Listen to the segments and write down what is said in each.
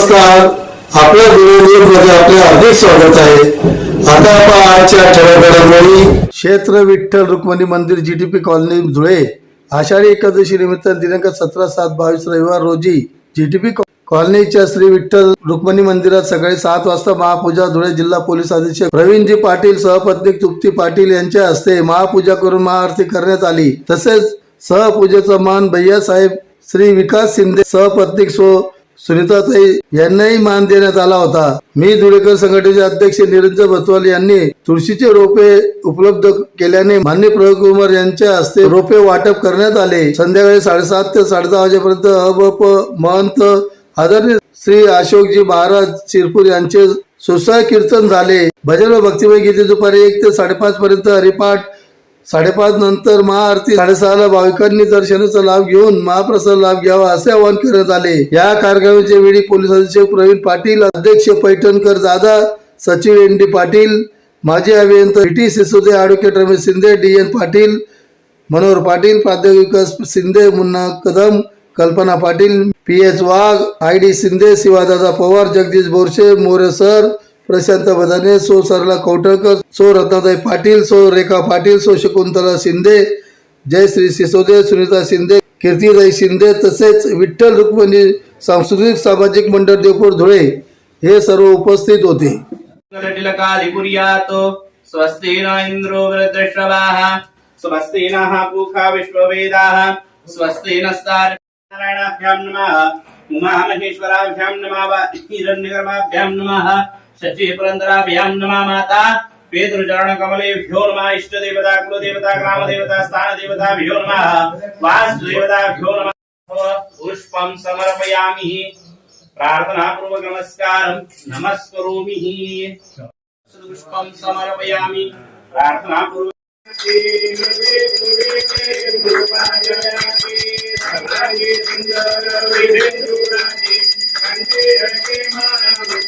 नमस्कार. आपल्या मध्ये म्हणजे आपले हार्दिक स्वागत आहे. आता आपण आजच्या ठळक घडामोडी क्षेत्र विठ्ठल रुक्मिणी मंदिर G T P colony Dhule Ashadhi Ekadashi निमित्त दिनांक सतरा सात बावीस रविवार रोजी जी टी पी कॉलनीच्या श्री विठ्ठल रुक्मिणी मंदिरात सकाळी सात वाजता महापूजा धुळे जिल्हा पोलीस अधीक्षक प्रवीणजी पाटील सहपत्नी तृप्ती पाटील यांच्या हस्ते महापूजा करून महाआरती करण्यात आली. तसेच सहपूजेचा मान भैयासाहेब श्री विकास शिंदे सहपत्नी सो सुनीताताई यांनाही मान देण्यात आला होता. मी धुळेकर संघटनेचे अध्यक्ष निरंजन बसवाल यांनी तुळशीचे रोपे उपलब्ध केल्याने मान्य प्रयोग कुमार यांच्या हस्ते रोपे वाटप करण्यात आले. संध्याकाळी साडेसात ते साडेदहा वाजेपर्यंत अबप महंत आदरणीय श्री अशोकजी महाराज शिरपूर यांचे सुसह कीर्तन झाले. भजन व भक्तिमय गीते दुपारी एक ते साडेपाच पर्यंत हरिपाठ साडेपाच नंतर महाआरती साडेसहाला भाविकांनी दर्शनाचा लाभ घेऊन महाप्रसाद लाभ घ्यावा असे आवाहन करण्यात आले. या कार्यक्रमाच्या वेळी पोलीस अधीक्षक प्रवीण पाटील अध्यक्ष पैठणकर दादा सचिव एन डी पाटील माजी अभियंता T Sisode advocate Ramesh Shinde D N Patil Manohar Patil प्राध्यापक Shinde Munna Kadam Kalpana Patil P H Wagh I D Shinde Shivadada Pawar Jagdish Borshe More sir Prashant Badane so Sarla Kautalkar सो रत्नाताई पाटील सो रेखा पाटील सो शकुंतला शिंदे जयश्री सिसोदे सुनीता शिंदे कीर्तीदाई शिंदे तसेच विठ्ठल रुक्मिणी सांस्कृतिक सामाजिक मंडळ देवपूर धुळे हे सर्व उपस्थित होते. टिलकालिपुर्यात् स्वस्ति न इन्द्रो वृद्धश्रवाः स्वस्ति नः पूखा विश्ववेदाः स्वस्ति नस्तारणाभ्यां नमः उमामहेश्वराभ्यां नमः हिरण्यगर्भाभ्यां नमः। शचीपुरन्दराभ्यां नमा माता पेतृचरणकमलेभ्यो नमः इष्टदेवता कुलदेवता नम वास्तु देवता भ्यो नम पुष्पं समर्पयामि प्रार्थनापूर्वक नमस्कार नमस्करोमि पुष्पम समर्पयामि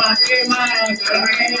प्रार्थनापूर्वक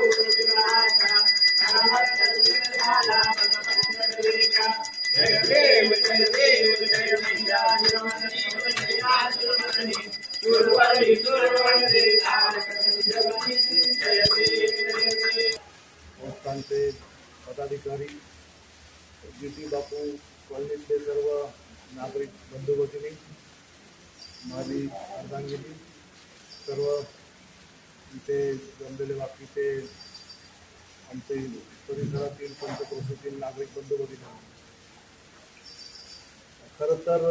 कॉलनीतले सर्व नागरिक बंधू भगिनी माझी अर्धांगिनी सर्व इथे जमलेले बाकीचे आमचे परिसरातील पंचक्रोशीतील नागरिक बंधू भगिनी खरं तर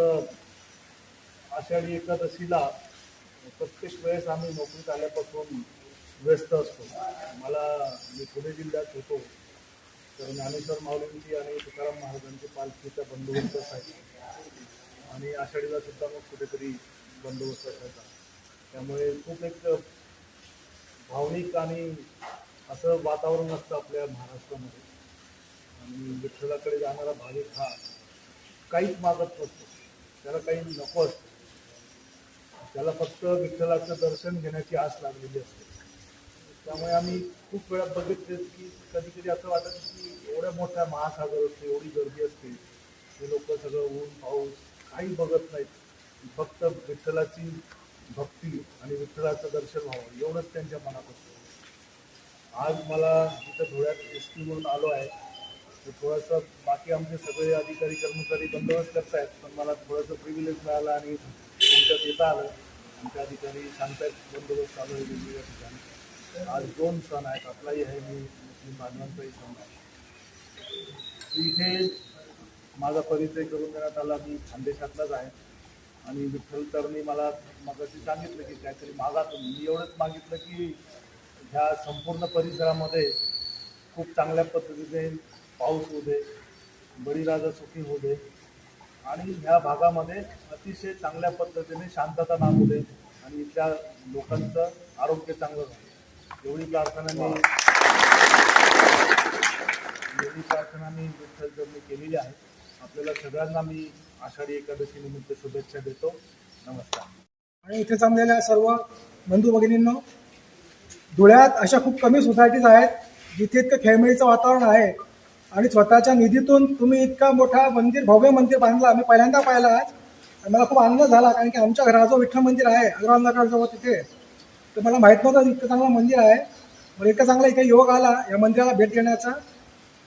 आषाढी एकादशीला प्रत्येक वेळेस आम्ही नोकरीत आल्यापासून व्यस्त असतो. मला मी पुणे जिल्ह्यात होतो. तर ज्ञानेश्वर माऊलींची आणि तुकाराम महाराजांची पालखीचा बंदोबस्त असायचा. आणि आषाढीला सुद्धा मग कुठेतरी बंदोबस्त असायचा. त्यामुळे खूप एक भावनिक आणि असं वातावरण असतं आपल्या महाराष्ट्रामध्ये. आणि विठ्ठलाकडे जाणारा भाविक हा काहीच मागत नसतो. त्याला काही नको असतं. त्याला फक्त विठ्ठलाचं दर्शन घेण्याची आस लागलेली असते. त्यामुळे आम्ही खूप वेळा बघितले की कधी कधी असं वाटत की एवढ्या मोठ्या महासागर असते एवढी गर्दी असते. हे लोक सगळं ऊन पाऊस काही बघत नाहीत. फक्त विठ्ठलाची भक्ती आणि विठ्ठलाचं दर्शन व्हावं एवढंच त्यांच्या मनात असतं. आज मला इथं धुळ्यात एस टी म्हणून आलो आहे. तर थोडंसं बाकी आमचे सगळे अधिकारी कर्मचारी बंदोबस्त करतायत पण मला थोडंसं प्रिव्हिलेज मिळालं आणि तुमच्यात येता आलं. आमचे अधिकारी सांगतायत बंदोबस्त चालू आहे वेगवेगळ्या ठिकाणी. आज दोन सण आहेत. आपलाही आहे. मी मुस्लिम बांधवांचाही सण आहे. इथे माझा परिचय करून देण्यात आला. मी खानदेशातलाच आहे. आणि विठ्ठल तरनी मला मगाशी सांगितलं की काहीतरी मागा तुम्ही मी एवढंच मागितलं की ह्या संपूर्ण परिसरामध्ये खूप चांगल्या पद्धतीने पाऊस होऊ दे बळीराजा सुखी होऊ दे आणि ह्या भागामध्ये अतिशय चांगल्या पद्धतीने शांतता नांदू दे आणि त्या लोकांचं आरोग्य चांगलं राहू एवढी प्रार्थना मी एवढी प्रार्थना मी विठ्ठल केलेली आहे. आपल्याला सगळ्यांना मी आषाढी एकादशी निमित्त शुभेच्छा देतो. नमस्कार. आणि इथे जमलेल्या सर्व बंधू भगिनींनो धुळ्यात अशा खूप कमी सोसायटीज आहेत जिथे इतकं खेळमेळीचं वातावरण आहे. आणि स्वतःच्या निधीतून तुम्ही इतका मोठा मंदिर भव्य मंदिर बांधला. मी पहिल्यांदा पाहिला आज. मला खूप आनंद झाला कारण की आमच्या घराजवळ विठ्ठल मंदिर आहे अग्रवाल नगरजवळ तिथे. तर मला माहीत नव्हतं इतकं चांगलं मंदिर आहे. पण इतका चांगला इथे योग आला या मंदिराला भेट देण्याचा.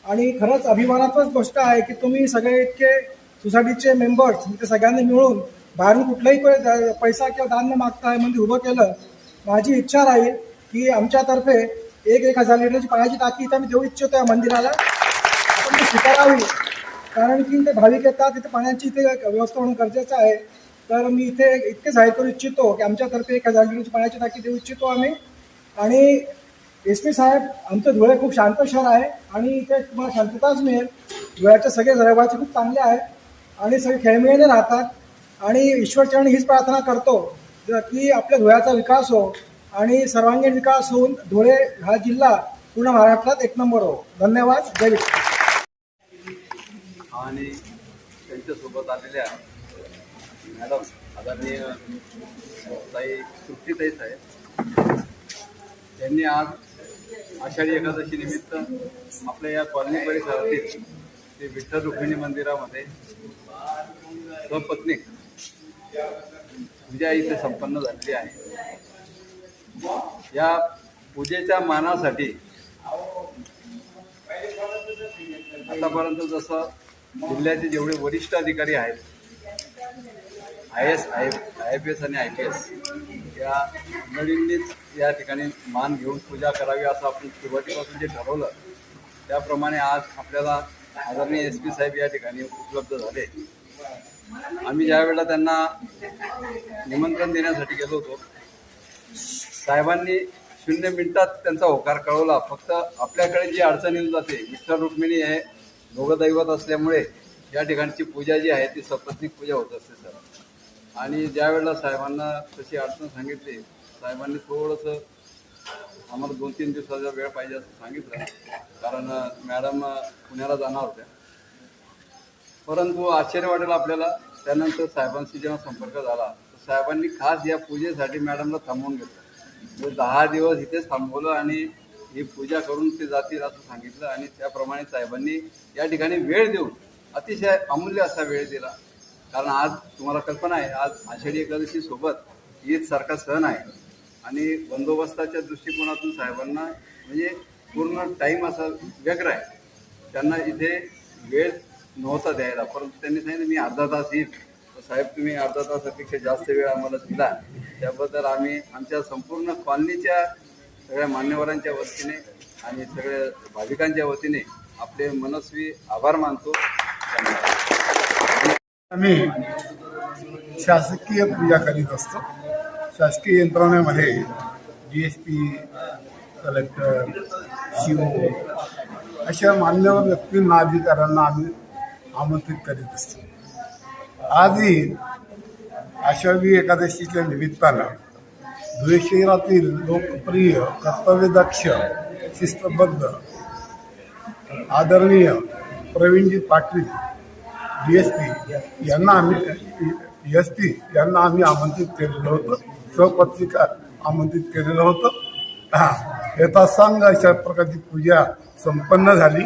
आणि खरंच अभिमानात्मक गोष्ट आहे की तुम्ही सगळे इतके सोसायटीचे मेंबर्स इथे सगळ्यांनी मिळून बाहेरून कुठलाही पैसा किंवा दान न मागता हे मंदिर उभं केलं माझी इच्छा राहील की आमच्यातर्फे एक एक हजार लिटरची पाण्याची टाकी इथं मी देऊ इच्छितो या मंदिराला. आपण ती स्वीकारावी. कारण की ते भाविक येतात तिथे पाण्याची इथे व्यवस्था होणं गरजेचं आहे. तर मी इथे इतके जाहीर करू इच्छितो की आमच्यातर्फे एक हजार लिटरची पाण्याची टाकी देऊ इच्छितो आम्ही. आणि एस पी साहेब आमचं धुळे खूप शांत शहर आहे आणि इथे तुम्हाला शांतताच मिळेल. धुळ्याचे सगळे रहिवासी खूप चांगले आहेत आणि सगळे खेळमेळीने राहतात. आणि ईश्वरचरणी हीच प्रार्थना करतो की आपल्या धुळ्याचा विकास हो आणि सर्वांगीण विकास होऊन धुळे हा जिल्हा पूर्ण महाराष्ट्रात एक नंबर हो. धन्यवाद. जय विठ्ठल. आणि त्यांच्यासोबत आलेल्या मॅडम आदरणीय ताई तृप्तीताई साहेब त्यांनी आज आषाढी एकादशी निमित्त आपल्या या कॉलनी परिसरातील ते विठ्ठल रुक्मिणी मंदिरामध्ये स्वपत्नी पूजा इथे संपन्न झालेली आहे. या पूजेच्या मानासाठी आतापर्यंत जसं जिल्ह्याचे जेवढे वरिष्ठ अधिकारी आहेत I S I I P S आणि आय पी एस. या मंडळींनीच या ठिकाणी मान घेऊन पूजा करावी असं आपण सुरुवातीपासून जे ठरवलं त्याप्रमाणे आज आपल्याला आदरणीय एस पी साहेब या ठिकाणी उपलब्ध झाले. आम्ही ज्या वेळेला त्यांना निमंत्रण देण्यासाठी गेलो होतो साहेबांनी शून्य मिनिटात त्यांचा होकार कळवला. फक्त आपल्याकडे जी अडचणी जाते विठ्ठल रुक्मिणी हे लोकदैवत असल्यामुळे या ठिकाणची पूजा जी आहे ती सपत्निक पूजा होत असते सर. आणि ज्या वेळेला साहेबांना तशी अडचण सांगितली साहेबांनी थोडंसं आम्हाला दोन तीन दिवसाचा वेळ पाहिजे असं सांगितलं. कारण मॅडम पुण्याला जाणार होत्या. परंतु आश्चर्य वाटेल आपल्याला त्यानंतर साहेबांशी जेव्हा संपर्क झाला तर साहेबांनी खास या पूजेसाठी मॅडमला थांबवून घेतलं. म्हणजे दहा दिवस इथेच थांबवलं आणि ही पूजा करून ते जातील असं सांगितलं आणि त्याप्रमाणे साहेबांनी या ठिकाणी वेळ देऊन अतिशय अमूल्य असा वेळ दिला. कारण आज तुम्हाला कल्पना आहे आज आषाढी एकादशी सोबत ईद सारखा सण आहे. आणि बंदोबस्ताच्या दृष्टिकोनातून साहेबांना म्हणजे पूर्ण टाईम असा व्यग्र आहे. त्यांना इथे वेळ नव्हता द्यायला परंतु त्यांनी सांगितलं मी अर्धा तास येईल. साहेब तुम्ही अर्धा तासापेक्षा जास्त वेळ आम्हाला दिला. त्याबद्दल आम्ही आमच्या संपूर्ण कॉलनीच्या सगळ्या मान्यवरांच्या वतीने आणि सगळ्या भाविकांच्या वतीने आपले मनस्वी आभार मानतो. धन्यवाद. आम्ही शासकीय पूजा करीत असतो. शासकीय यंत्रणेमध्ये D S P collector C O अशा मान्यवर व्यक्तींना अधिकाऱ्यांना आम्ही आमंत्रित करीत असतो. आजही आषाढी एकादशीच्या निमित्तानं धुळे शहरातील लोकप्रिय कर्तव्यदक्ष शिस्तबद्ध आदरणीय Praveenji Patil D S P यांना आम्ही एस पी यांना आम्ही आमंत्रित केलेलं होतं. सहपत्रिका आमंत्रित केलेलं होतं. हा येता सांग अशा प्रकारची पूजा संपन्न झाली.